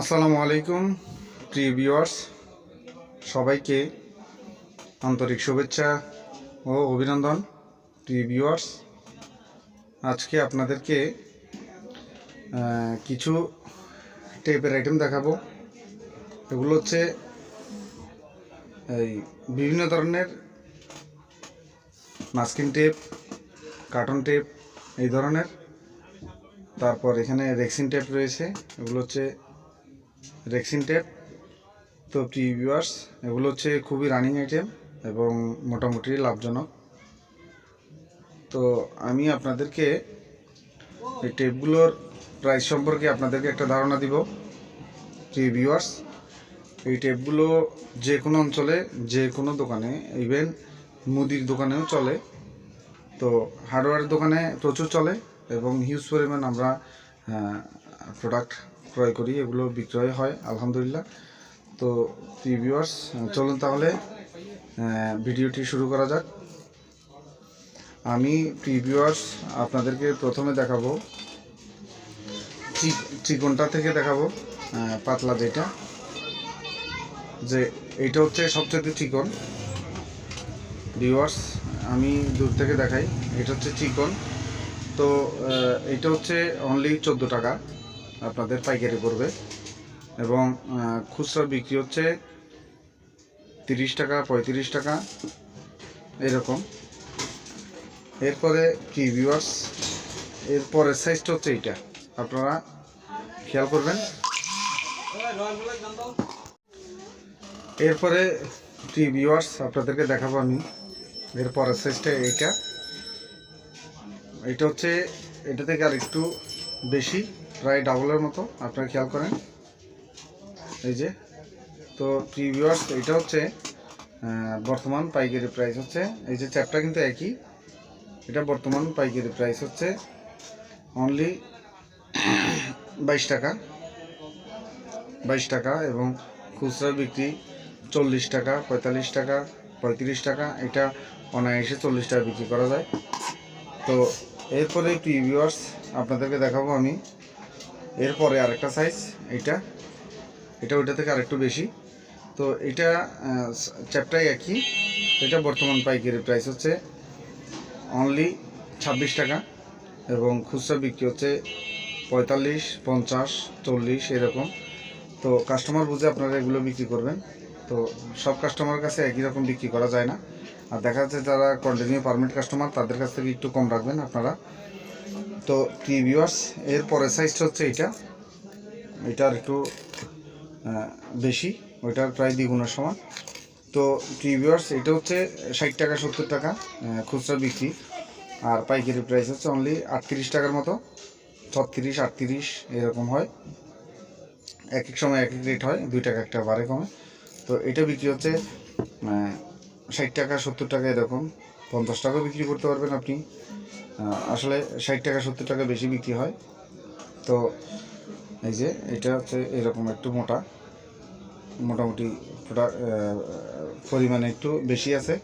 আসসালামু আলাইকুম, প্রিয় ভিউয়ার্স সবাইকে আন্তরিক শুভেচ্ছা ও অভিনন্দন, প্রিয় ভিউয়ার্স আজকে আপনাদেরকে কিছু টেপের আইটেম দেখাবো। এগুলো হচ্ছে, এই বিভিন্ন ধরনের মাস্কিন টেপ কার্টন টেপ এই ধরনের। তারপর এখানে রেক্সিন টেপ রয়েছে, এগুলো হচ্ছে রেক্সিন টেপ তো প্রিয় ভিউয়ার্স এগুলো হচ্ছে খুবই রানিং আইটেম এবং মোটামুটি লাভজনক। তো আমি আপনাদেরকে এই টেপগুলোর প্রাইস সম্পর্কে আপনাদেরকে একটা ধারণা দিব। প্রিয় ভিউয়ার্স এই টেপগুলো যে কোনো অঞ্চলে, যে কোনো দোকানে ইভেন মুদির দোকানেও চলে। তো হার্ডওয়্যার দোকানে প্রচুর চলে এবং হিউজ পরিমাণ আমরা প্রোডাক্ট ক্রয় করি, এগুলো বিক্রয় হয়, আলহামদুলিল্লাহ। তো ভিউয়ার্স চলুন তাহলে ভিডিওটি শুরু করা যাক। আমি ভিউয়ার্স আপনাদেরকে প্রথমে দেখাবো চিকনটা থেকে দেখাবো পাতলা যেটা। যে এইটা হচ্ছে সবচেয়ে চিকন। ভিউয়ার্স, আমি দূর থেকে দেখাই, এটা হচ্ছে চিকন। তো এটা হচ্ছে অনলি চোদ্দ টাকা। আপনাদের পাইকারি পড়বে। এবং খুচরা বিক্রি হচ্ছে তিরিশ টাকা, পঁয়ত্রিশ টাকা, এরকম। এরপরে কি ভিউয়ার্স এরপরের সাইজটা হচ্ছে এইটা। আপনারা খেয়াল করবেন। এরপরে কি ভিউয়ার্স আপনাদেরকে দেখাবো আমি। এর পরের সাইজটা এইটা। এটা হচ্ছে, এটা থেকে আর একটু বেশি। প্রায় ডাবলের মতো, আপনারা খেয়াল করেন। এই যে, তো প্রিভিউয়ার্স এটা হচ্ছে বর্তমান পাইকারি প্রাইস হচ্ছে, এই যে চ্যাপটা কিন্তু একই। এটা বর্তমান পাইকারি প্রাইস হচ্ছে অনলি বাইশ টাকা। বাইশ টাকা এবং খুচরা বিক্রি চল্লিশ টাকা, পঁয়তাল্লিশ টাকা, পঁয়ত্রিশ টাকা। এটা অনায়াসে চল্লিশ টাকা বিক্রি করা যায়। তো এরপরে একটু আপনাদেরকে দেখাবো আমি। এরপরে আরেকটা সাইজ এইটা। এটা ওইটা থেকে আরেকটু বেশি। তো এটা চ্যাপটাই একই। এটা বর্তমান পাইকারি প্রাইস হচ্ছে অনলি ছাব্বিশ টাকা এবং খুচরা বিক্রি হচ্ছে পঁয়তাল্লিশ, পঞ্চাশ, চল্লিশ, এরকম। তো কাস্টমার বুঝে আপনারা এগুলো বিক্রি করবেন। তো সব কাস্টমার কাছে একই রকম বিক্রি করা যায় না। আর দেখা যাচ্ছে যারা কন্টিনিউ পারমিট কাস্টমার তাদের কাছ থেকে একটু কম রাখবেন আপনারা। তো কি ভিউয়ার্স এর পরের সাইজটা হচ্ছে এটা। এটার একটু বেশি, ওইটার প্রায় দ্বিগুণের সমান। তো প্রিভিউয়ার্স এটা হচ্ছে ষাট টাকা, সত্তর টাকা খুচরা বিক্রি। আর পাইকারি প্রাইস হচ্ছে অনলি আটত্রিশ টাকার মতো। ছত্রিশ, আটত্রিশ, এরকম হয়। এক এক সময় এক এক রেট হয়, দুই টাকা একটা বারে কমে। তো এটা বিক্রি হচ্ছে ষাট টাকা, সত্তর টাকা এরকম। পঞ্চাশ টাকাও বিক্রি করতে পারবেন আপনি। আসলে ষাট টাকা, সত্তর টাকা বেশি বিক্রি হয়। তো এই যে, এটা হচ্ছে এরকম একটু মোটা। মোটামুটি পরিমাণে একটু বেশি আছে।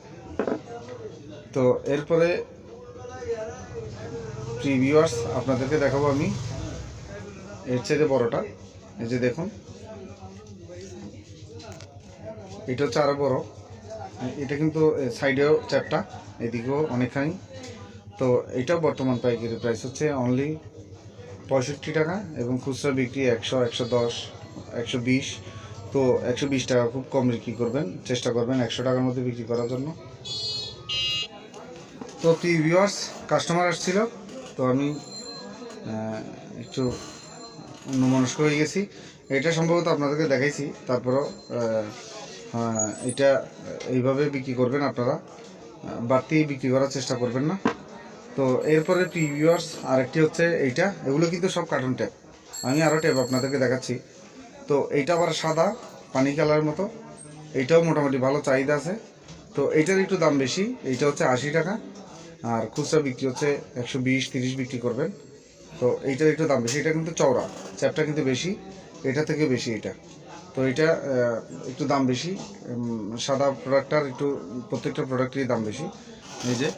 তো এরপরে প্রিভিউয়ার্স আপনাদেরকে দেখাবো আমি। এর চেয়ে বড়টা, এই যে দেখুন। এটা হচ্ছে আরও বড়। এটা কিন্তু সাইডেও চ্যাপটা এদিকেও অনেকখানি। তো এটাও বর্তমান পাইকারি প্রাইস হচ্ছে অনলি পঁয়ষট্টি টাকা এবং খুচরা বিক্রি একশো একশো দশ, একশো বিশ। তো একশো বিশ টাকা খুব কম বিক্রি করবেন, চেষ্টা করবেন একশো টাকার মধ্যে বিক্রি করার জন্য। তো প্রি ভিউয়ার্স কাস্টমার আসছিল, তো আমি একটু অন্যমনস্ক হয়ে গেছি। এটা সম্ভবত আপনাদেরকে দেখাইছি, তারপরও এটা এইভাবে বিক্রি করবেন আপনারা। বাড়তি বিক্রি করার চেষ্টা করবেন না। তো এরপরে প্রিভিউয়ার্স আরেকটি হচ্ছে এইটা। এগুলো কিন্তু সব কার্টুন ট্যাপ আমি আরও ট্যাপ আপনাদেরকে দেখাচ্ছি। তো এইটা আবার সাদা, পানি কালারের মতো। এইটাও মোটামুটি ভালো চাহিদা আছে। তো এইটার একটু দাম বেশি। এইটা হচ্ছে আশি টাকা। আর খুচরা বিক্রি হচ্ছে একশো বিশ, তিরিশ বিক্রি করবেন। তো এইটার একটু দাম বেশি। এটা কিন্তু চওড়া। চ্যাপটা কিন্তু বেশি। এটা থেকে বেশি এটা। তো এটা একটু দাম বেশি। সাদা প্রোডাক্টটার একটু, প্রত্যেকটা প্রোডাক্টেরই দাম বেশি যে।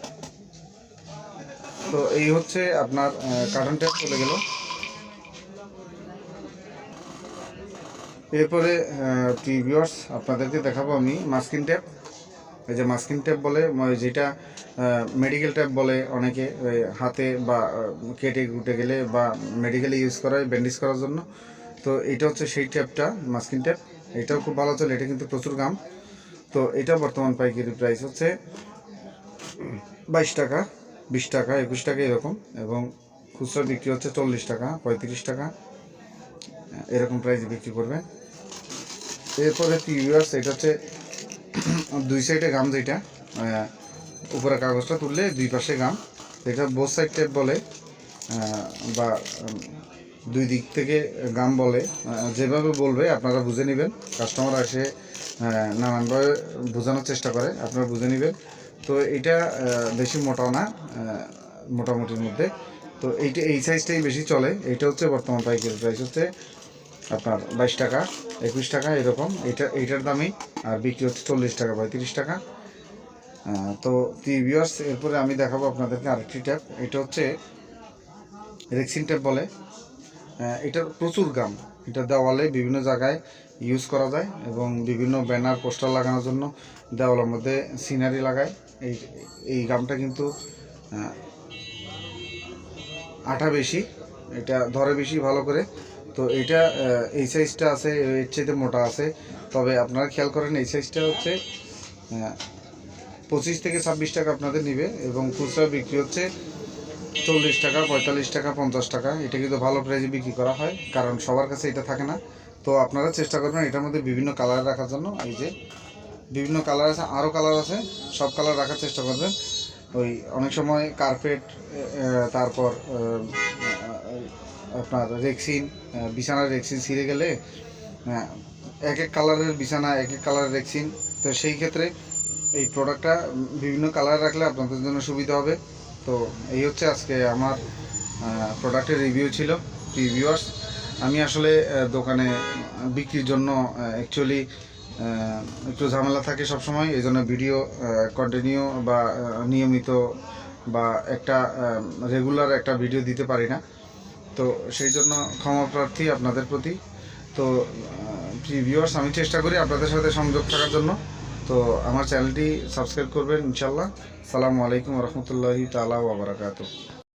তো এই হচ্ছে আপনার কার্টন ট্যাপ চলে গেল। এরপরে ভিউয়ার্স আপনাদেরকে দেখাবো আমি মাস্কিন ট্যাপ এই যে মাস্কিন ট্যাপ বলে যেটা মেডিকেল ট্যাপ বলে অনেকে হাতে বা কেটে কুটে গেলে বা মেডিকেলে ইউজ করা হয় ব্যান্ডেজ করার জন্য। তো এটা হচ্ছে সেই ট্যাপটা, মাস্কিন ট্যাপ। এটাও খুব ভালো চলে, এটা কিন্তু প্রচুর দাম। তো এটা বর্তমান পাইকারি প্রাইস হচ্ছে বাইশ টাকা, বিশ টাকা, একুশ টাকা এরকম। এবং খুচরা বিক্রি হচ্ছে চল্লিশ টাকা, পঁয়ত্রিশ টাকা, এরকম প্রাইসে বিক্রি করবেন এরপরে টিভিআর্স এটা হচ্ছে দুই সাইডে গাম যেটা উপরে কাগজটা তুললে দুই পাশে গাম এটা বোথ সাইড টেপ বলে বা দুই দিক থেকে গাম বলে। যেভাবে বলবে আপনারা বুঝে নেবেন। কাস্টমার আহ, নানানভাবে বোঝানোর চেষ্টা করে আপনারা বুঝে নেবেন। তো এটা বেশি মোটাও না মোটামুটির মধ্যে। তো এইটা এই সাইজটাই বেশি চলে। এইটা হচ্ছে বর্তমান পাইকারি প্রাইস হচ্ছে আপনার বাইশ টাকা একুশ টাকা এরকম। এইটা এইটার দামই আর বিক্রি হচ্ছে চল্লিশ টাকা পঁয়ত্রিশ টাকা। তো টিভিওয়ার্স এরপরে আমি দেখাবো আপনাদেরকে আরেকটি ট্যাপ এটা হচ্ছে রেক্সিন ট্যাপ বলে। এটার প্রচুর গাম এটা দেওয়ালে বিভিন্ন জায়গায় ইউজ করা যায় এবং বিভিন্ন ব্যানার পোস্টার লাগানোর জন্য দেওয়ালের মধ্যে সিনারি লাগায়। এই এই গামটা কিন্তু আঠা বেশি, এটা ধরে বেশি ভালো করে। তো এটা এই সাইজটা আছে, এর চাইতে মোটা আছে। তবে আপনারা খেয়াল করেন, এই সাইজটা হচ্ছে পঁচিশ থেকে ছাব্বিশ টাকা আপনাদের নিবে এবং খুচরা বিক্রি হচ্ছে চল্লিশ টাকা, পঁয়তাল্লিশ টাকা, পঞ্চাশ টাকা। এটা কিন্তু ভালো প্রাইজে বিক্রি করা হয়, কারণ সবার কাছে এটা থাকে না। তো আপনারা চেষ্টা করবেন এটার মধ্যে বিভিন্ন কালার রাখার জন্য। এই যে বিভিন্ন কালার আছে আরও কালার আছে, সব কালার রাখার চেষ্টা করবেন। ওই অনেক সময় কার্পেট তারপর আপনার রেক্সিন বিছানার রেক্সিন ছিঁড়ে গেলে এক এক কালারের বিছানা, এক এক কালারের রেক্সিন তো সেই ক্ষেত্রে এই প্রোডাক্টটা বিভিন্ন কালার রাখলে আপনাদের জন্য সুবিধা হবে। তো এই হচ্ছে আজকে আমার প্রোডাক্টের রিভিউ ছিল রিভিউয়ার্স আমি আসলে দোকানে বিক্রির জন্য অ্যাকচুয়ালি একটু ঝামেলা থাকে সবসময় এই জন্য ভিডিও কন্টিনিউ বা নিয়মিত বা একটা রেগুলার একটা ভিডিও দিতে পারি না। তো সেই জন্য ক্ষমা প্রার্থী আপনাদের প্রতি। তো ভিউয়ার্স আমি চেষ্টা করি আপনাদের সাথে সংযোগ থাকার জন্য। তো আমার চ্যানেলটি সাবস্ক্রাইব করবেন ইনশাল্লাহ সালামু আলাইকুম রহমতুল্লাহি তালা ওবরাকাতু